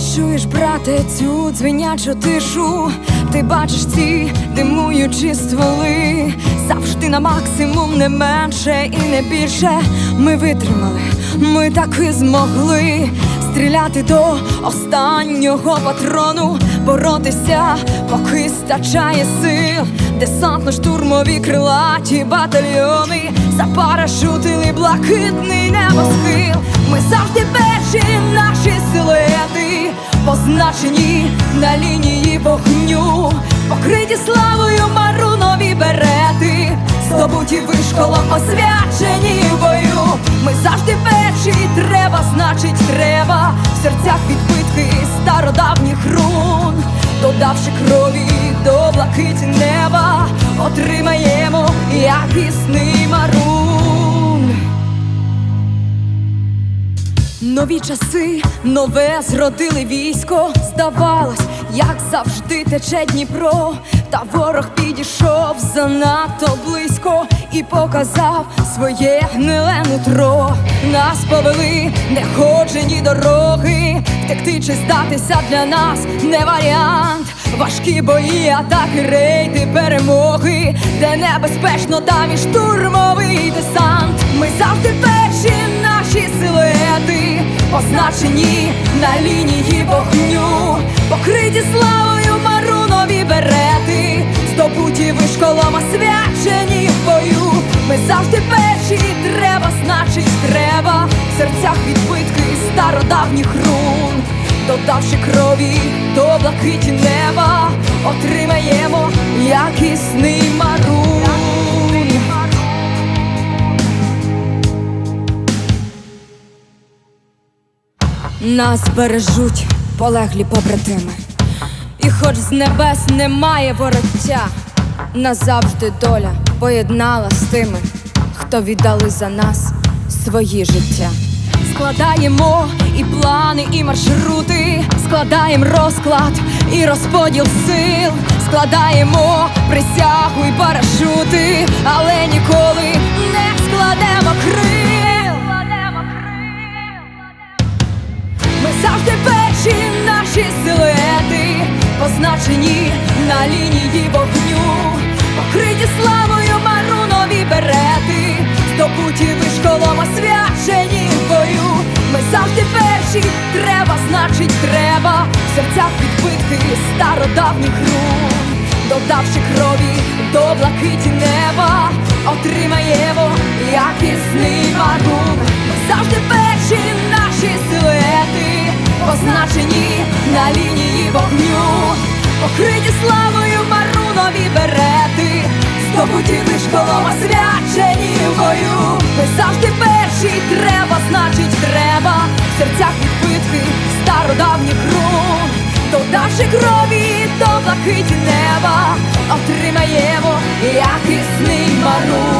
чуєш, брате, цю дзвінячу тишу, ти бачиш ці димуючі стволи, завжди на максимум, не менше і не більше. Ми витримали, ми таки змогли стріляти до останнього патрону, боротися, поки стачає сил, десантно-штурмові крилаті батальйони, запарашутили блакитний небосхил. Ми завжди силуети, позначені на лінії вогню, покриті славою марунові берети, здобуті вишколом, освячені бою. Ми завжди перші, треба, значить, треба в серцях відбитки стародавніх рун, додавши крові до блакиті неба, отримаємо якісний марун. Нові часи, нове зродили військо. Здавалось, як завжди тече Дніпро. Та ворог підійшов занадто близько і показав своє гниле нутро. Нас повели неходжені дороги, втекти чи здатися для нас не варіант. Важкі бої, атаки, рейди, перемоги, де небезпечно там і штурмовий позначені на лінії вогню, покриті славою марунові берети, здобуті вишколом, освячені в бою. Ми завжди перші, треба, значить, треба в серцях відбитки стародавніх рун. Додавши крові до блакиті неба, отримаємо якісний марун. Нас бережуть полеглі побратими, і хоч з небес немає вороття, назавжди доля поєднала з тими, хто віддали за нас свої життя. Складаємо і плани, і маршрути, складаємо розклад і розподіл сил, складаємо присягу і парашути, але ніколи позначені на лінії вогню, покриті славою марунові берети, здобуті вишколом, освячені в бою. Ми завжди перші, треба, значить, треба. В серцях відбитки стародавніх рун, додавши крові до блакиті неба, отримаємо покриті славою марунові берети, здобуті вишколом, освячені бою. Ми завжди перші, треба, значить, треба в серцях відбитки стародавніх рун, додавши крові до блакиті неба, отримаємо якісний марун.